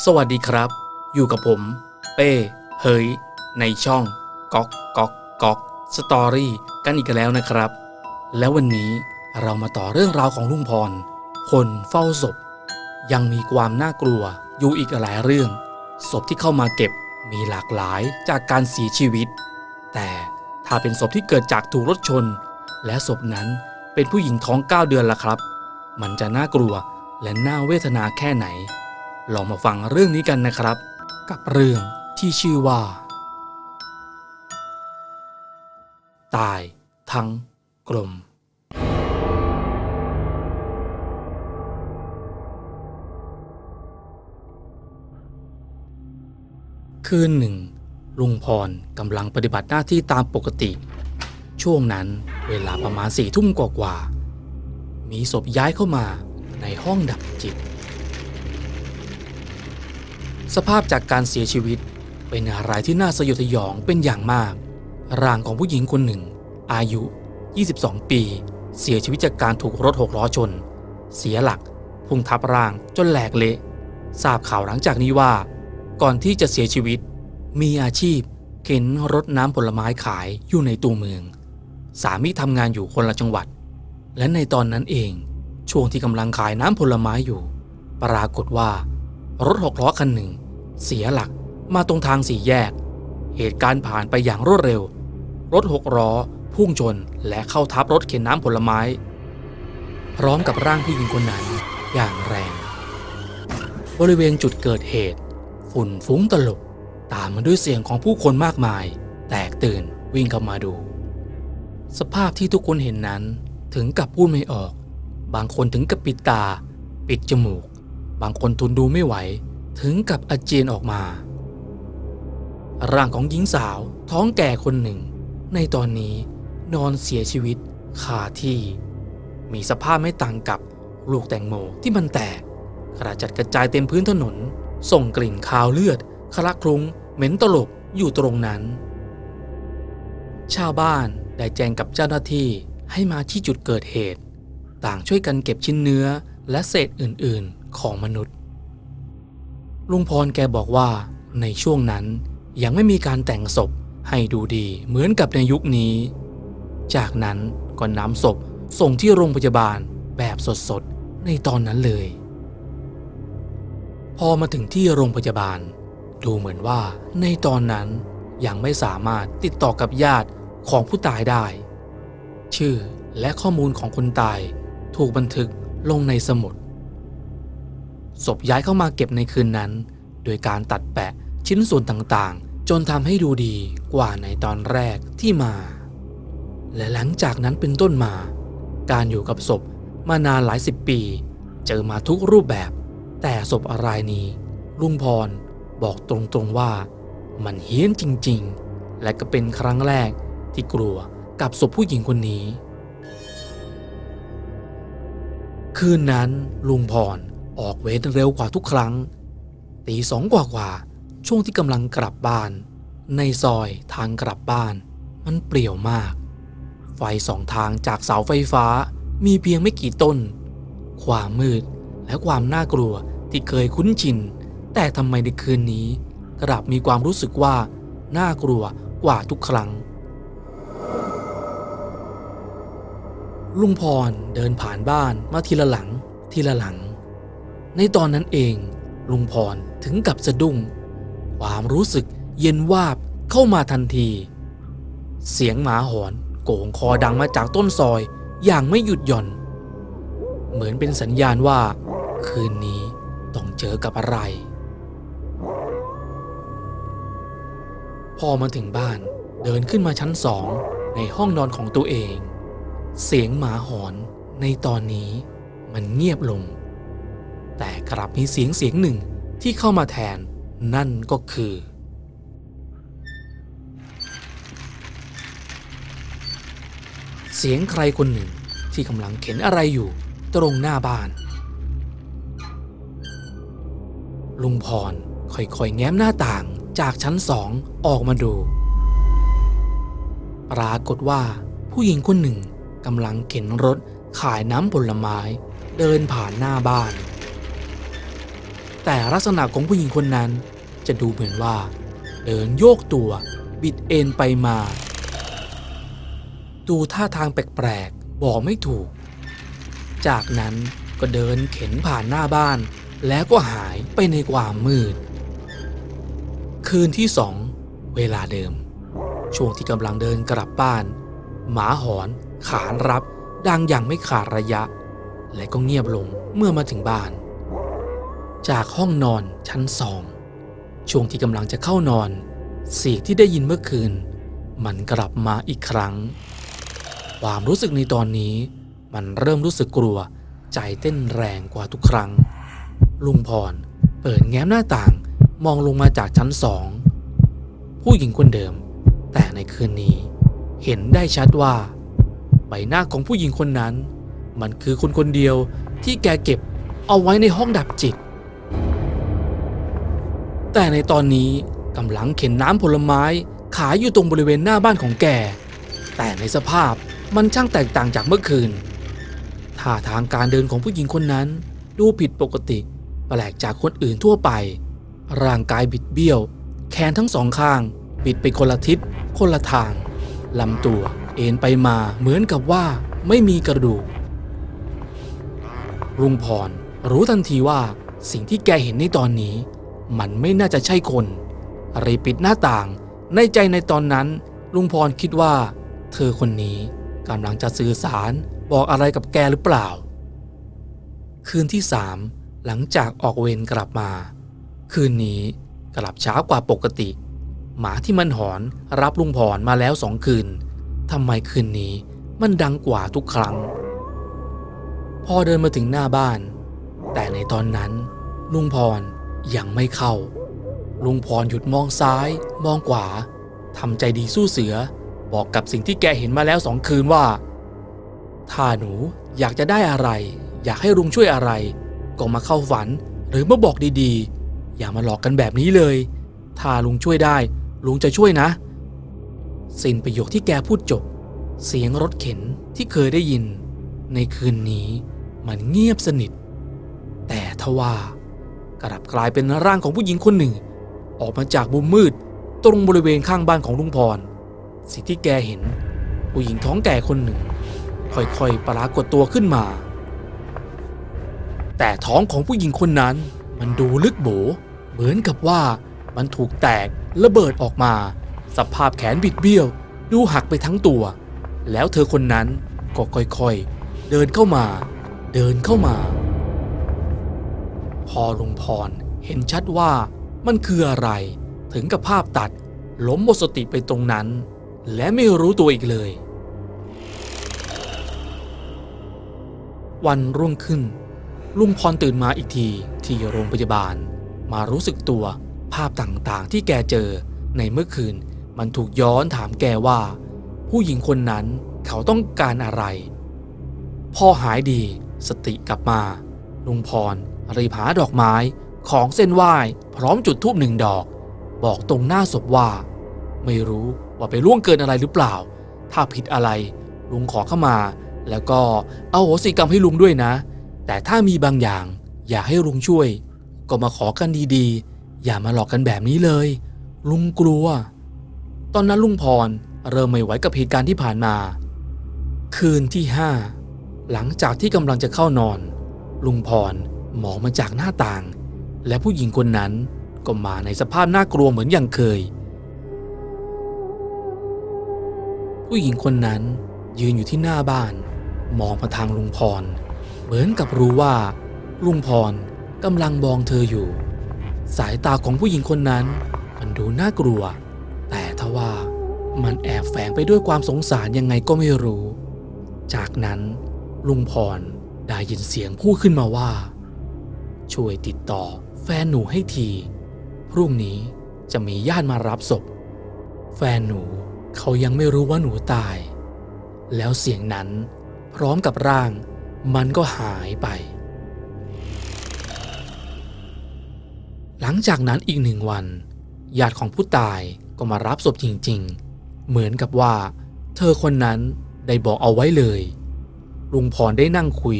สวัสดีครับ อยู่กับผม เป้ เฮยในช่องก๊อกก๊อกก๊อกสตอรี่กันอีกแล้วนะครับ แล้ววันนี้เรามาต่อเรื่องราวของลุงพร คนเฝ้าศพ ยังมีความน่ากลัวอยู่อีกหลายเรื่อง ศพที่เข้ามาเก็บมีหลากหลายจากการเสียชีวิต แต่ถ้าเป็นศพที่เกิดจากถูกรถชน และศพนั้นเป็นผู้หญิงท้อง 9 เดือนละครับ มันจะน่ากลัวและน่าเวทนาแค่ไหน ลองมาฟังเรื่องนี้กันนะครับ กับเรื่องที่ชื่อว่า ตายทั้งกลม คืนหนึ่ง ลุงพรกำลังปฏิบัติหน้าที่ตามปกติ ช่วงนั้นเวลาประมาณสี่ทุ่มกว่าๆมีศพย้ายเข้ามาในห้องดับจิต สภาพจากการเสียชีวิต เป็นอะไรที่น่าสยดสยองเป็นอย่างมาก ร่างของผู้หญิงคนหนึ่ง อายุ 22 ปี เสียชีวิตจากการถูกรถหกล้อชน เสียหลัก พุ่งทับร่างจนแหลกเละทราบข่าวหลังจากนี้ว่า ก่อนที่จะเสียชีวิต มีอาชีพ เข็นรถน้ำผลไม้ขายอยู่ในตัวเมือง สามีทำงานอยู่คนละจังหวัด และในตอนนั้นเอง ช่วงที่กำลังขายน้ำผลไม้อยู่ ปรากฏว่า รถหกล้อคันหนึ่ง เสียหลักมาตรงทางสี่แยก เหตุการณ์ผ่านไปอย่างรวดเร็ว รถหกล้อพุ่งชนและเข้าทับรถเข็นน้ำผลไม้ พร้อมกับร่างผู้หญิงคนนั้นอย่างแรง บริเวณจุดเกิดเหตุ ฝุ่นฟุ้งตลบ ตามมาด้วยเสียงของผู้คนมากมาย แตกตื่นวิ่งเข้ามาดู สภาพที่ทุกคนเห็นนั้นถึงกับพูดไม่ออก บางคนถึงกับปิดตา ปิดจมูก บางคนทนดูไม่ไหว ถึงกับอาเจียนออกมา ร่างของหญิงสาวท้องแก่คนหนึ่ง ในตอนนี้นอนเสียชีวิตคาที่ มีสภาพไม่ต่างกับลูกแตงโมที่มันแตกกระจัดกระจายเต็มพื้นถนน ส่งกลิ่นคาวเลือดคละคลุ้ง เหม็นตลบอยู่ตรงนั้น ชาวบ้านได้แจ้งกับเจ้าหน้าที่ให้มาที่จุดเกิดเหตุ ต่างช่วยกันเก็บชิ้นเนื้อและเศษอื่น ๆ ของมนุษย์ ลุงพรแกบอกว่าในช่วงนั้นยังไม่มีการแต่งศพให้ดูดีเหมือนกับในยุคนี้ จากนั้นก็นำศพส่งที่โรงพยาบาลแบบสดๆ ในตอนนั้นเลย พอมาถึงที่โรงพยาบาล ดูเหมือนว่าในตอนนั้นยังไม่สามารถติดต่อกับญาติของผู้ตายได้ ชื่อและข้อมูลของคนตายถูกบันทึกลงในสมุด ศพย้ายเข้ามาเก็บในคืนนั้น โดยการตัดแปะชิ้นส่วนต่างๆ จนทำให้ดูดีกว่าในตอนแรกที่มา และหลังจากนั้นเป็นต้นมา การอยู่กับศพมานานหลายสิบปี เจอมาทุกรูปแบบ แต่ศพอะไรนี้ ลุงพรบอกตรงๆว่ามันเฮี้ยนจริงๆ และก็เป็นครั้งแรกที่กลัวกับศพผู้หญิงคนนี้ คืนนั้นลุงพร ออกเวรเร็วกว่าทุกครั้ง ตีสองกว่ากว่า ช่วงที่กำลังกลับบ้าน ในซอยทางกลับบ้าน มันเปลี่ยวมาก ไฟสองทางจากเสาไฟฟ้ามีเพียงไม่กี่ต้น ความมืดและความน่ากลัวที่เคยคุ้นชิน แต่ทำไมในคืนนี้ กลับมีความรู้สึกว่าน่ากลัวกว่าทุกครั้ง ลุงพรเดินผ่านบ้านมาทีละหลังทีละหลัง ในตอนนั้นเอง ลุงพรถึงกับสะดุ้ง ความรู้สึกเย็นวาบเข้ามาทันที เสียงหมาหอนโก่งคอดังมาจากต้นซอยอย่างไม่หยุดหย่อน เหมือนเป็นสัญญาณว่า คืนนี้ต้องเจอกับอะไร พอมาถึงบ้านเดินขึ้นมาชั้นสองในห้องนอนของตัวเอง เสียงหมาหอนในตอนนี้มันเงียบลง แต่กลับมีเสียงเสียงหนึ่งที่เข้ามาแทนนั่นก็คือ เสียงใครคนหนึ่งที่กำลังเข็นอะไรอยู่ตรงหน้าบ้าน ลุงพรค่อยๆแง้มหน้าต่างจากชั้นสองออกมาดู ปรากฏว่าผู้หญิงคนหนึ่งกำลังเข็นรถขายน้ำผลไม้ เดินผ่านหน้าบ้าน แต่ลักษณะของผู้หญิงคนนั้นจะดูเหมือนว่า เดินโยกตัว บิดเอ็นไปมา ดูท่าทางแปลกๆ บอกไม่ถูก จากนั้นก็เดินเข็นผ่านหน้าบ้าน แล้วก็หายไปในความมืด คืนที่สอง เวลาเดิม ช่วงที่กำลังเดินกลับบ้าน หมาหอนขานรับ ดังอย่างไม่ขาดระยะ และก็เงียบลงเมื่อมาถึงบ้าน จากห้องนอนชั้นสอง ช่วงที่กำลังจะเข้านอน เสียงที่ได้ยินเมื่อคืน มันกลับมาอีกครั้ง ความรู้สึกในตอนนี้ มันเริ่มรู้สึกกลัว ใจเต้นแรงกว่าทุกครั้ง ลุงพรเปิดแง้มหน้าต่างมองลงมาจากชั้นสอง ผู้หญิงคนเดิม แต่ในคืนนี้ เห็นได้ชัดว่า ใบหน้าของผู้หญิงคนนั้น มันคือคนคนเดียวที่แกเก็บเอาไว้ในห้องดับจิต แต่ในตอนนี้กำลังเข็นน้ำผลไม้ขายอยู่ตรงบริเวณหน้าบ้านของแก แต่ในสภาพมันช่างแตกต่างจากเมื่อคืน ท่าทางการเดินของผู้หญิงคนนั้น ดูผิดปกติแปลกจากคนอื่นทั่วไป ร่างกายบิดเบี้ยว แขนทั้งสองข้าง บิดไปคนละทิศ คนละทางลำตัวเอ็นไปมาเหมือนกับว่าไม่มีกระดูกลุงพรรู้ทันทีว่าสิ่งที่แกเห็นในตอนนี้ มันไม่น่าจะใช่คนรีปิดหน้าต่าง ในใจในตอนนั้น ลุงพรคิดว่า เธอคนนี้กำลังจะสื่อสารบอกอะไรกับแกหรือเปล่า คืนที่สามหลังจากออกเวรกลับมา คืนนี้กลับช้ากว่าปกติ หมาที่มันหอนรับลุงพรมาแล้วสองคืนทำไมคืนนี้มันดังกว่าทุกครั้ง พอเดินมาถึงหน้าบ้าน แต่ในตอนนั้น ลุงพร ยังไม่เข้า ลุงพรหยุดมองซ้าย มองขวาทำใจดีสู้เสือ บอกกับสิ่งที่แกเห็นมาแล้วสองคืนว่า ถ้าหนูอยากจะได้อะไร อยากให้ลุงช่วยอะไร ก็มาเข้าฝันหรือมาบอกดีๆ อย่ามาหลอกกันแบบนี้เลย ถ้าลุงช่วยได้ ลุงจะช่วยนะ สิ้นประโยคที่แกพูดจบ เสียงรถเข็นที่เคยได้ยิน ในคืนนี้มันเงียบสนิท แต่ทว่า กลับกลายเป็นร่างของผู้หญิงคนหนึ่ง ออกมาจากมุมมืด ตรงบริเวณข้างบ้านของลุงพร สิ่งที่แกเห็น ผู้หญิงท้องแก่คนหนึ่ง ค่อยๆปรากฏตัวขึ้นมา แต่ท้องของผู้หญิงคนนั้น มันดูลึกโบ เหมือนกับว่ามันถูกแตกระเบิดออกมา สภาพแขนบิดเบี้ยว ดูหักไปทั้งตัว แล้วเธอคนนั้นก็ค่อยๆ เดินเข้ามา เดินเข้ามา พอลุงพรเห็นชัดว่ามันคืออะไร ถึงกับภาพตัดล้มหมดสติไปตรงนั้น และไม่รู้ตัวอีกเลย วันรุ่งขึ้น ลุงพรตื่นมาอีกทีที่โรงพยาบาล มารู้สึกตัวภาพต่างๆ ที่แกเจอในเมื่อคืนมันถูกย้อนถามแกว่า ผู้หญิงคนนั้นเขาต้องการอะไร พอหายดีสติกลับมา ลุงพร รีบหาดอกไม้ของเส้นไหว้พร้อมจุดธูปหนึ่งดอก บอกตรงหน้าศพว่า ไม่รู้ว่าไปล่วงเกินอะไรหรือเปล่า ถ้าผิดอะไรลุงขอเข้ามา แล้วก็เอาโหสิกรรมให้ลุงด้วยนะ แต่ถ้ามีบางอย่างอยากให้ลุงช่วย ก็มาขอกันดีๆ อย่ามาหลอกกันแบบนี้เลย ลุงกลัว ตอนนั้นลุงพรเริ่มไม่ไหวกับเหตุการณ์ที่ผ่านมา คืนที่ห้าหลังจากที่กำลังจะเข้านอน ลุงพร มองมาจากหน้าต่าง และผู้หญิงคนนั้นก็มาในสภาพน่ากลัวเหมือนอย่างเคย ผู้หญิงคนนั้นยืนอยู่ที่หน้าบ้าน มองมาทางลุงพร เหมือนกับรู้ว่า ลุงพรกำลังมองเธออยู่ สายตาของผู้หญิงคนนั้น มันดูน่ากลัว แต่ทว่ามันแอบแฝงไปด้วยความสงสารยังไงก็ไม่รู้ จากนั้นลุงพรได้ยินเสียงพูดขึ้นมาว่า ช่วยติดต่อแฟนหนูให้ที พรุ่งนี้จะมีญาติมารับศพ แฟนหนูเขายังไม่รู้ว่าหนูตาย แล้วเสียงนั้นพร้อมกับร่าง มันก็หายไป หลังจากนั้นอีกหนึ่งวัน ญาติของผู้ตายก็มารับศพจริงๆ เหมือนกับว่า เธอคนนั้นได้บอกเอาไว้เลย ลุงพรได้นั่งคุย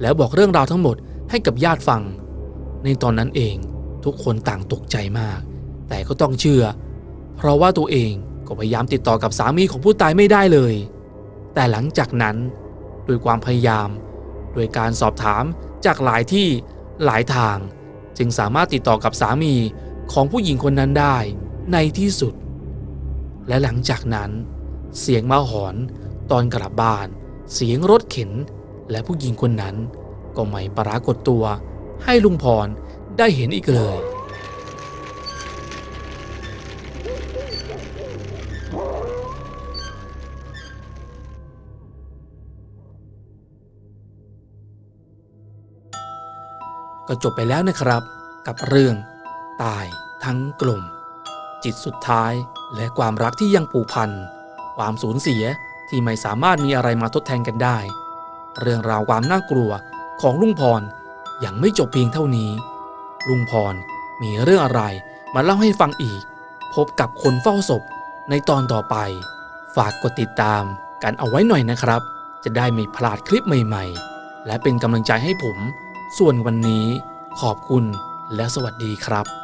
แล้วบอกเรื่องราวทั้งหมดให้กับญาติฟัง ในตอนนั้นเองทุกคนต่างตกใจมาก แต่ก็ต้องเชื่อ เพราะว่าตัวเองก็พยายามติดต่อกับสามีของผู้ตายไม่ได้เลย แต่หลังจากนั้นด้วยความพยายามโดยการสอบถามจากหลายที่หลายทาง จึงสามารถติดต่อกับสามีของผู้หญิงคนนั้นได้ในที่สุด และหลังจากนั้น เสียงมาหอนตอนกลับบ้าน เสียงรถเข็น และผู้หญิงคนนั้นก็ไม่ปรากฏตัว ให้ลุงพรได้เห็นอีกเลย ก็จบไปแล้วนะครับ กับเรื่อง ตายทั้งกลุ่ม จิตสุดท้ายและความรักที่ยังผูกพัน ความสูญเสียที่ไม่สามารถมีอะไรมาทดแทนกันได้ เรื่องราวความน่ากลัวของลุงพร ยังไม่จบเพียงเท่านี้ ลุงพรมีเรื่องอะไรมาเล่าให้ฟังอีก พบกับคนเฝ้าศพในตอนต่อไป ฝากกดติดตามกันเอาไว้หน่อยนะครับ จะได้ไม่พลาดคลิปใหม่ ๆ และเป็นกำลังใจให้ผม ส่วนวันนี้ขอบคุณและสวัสดีครับ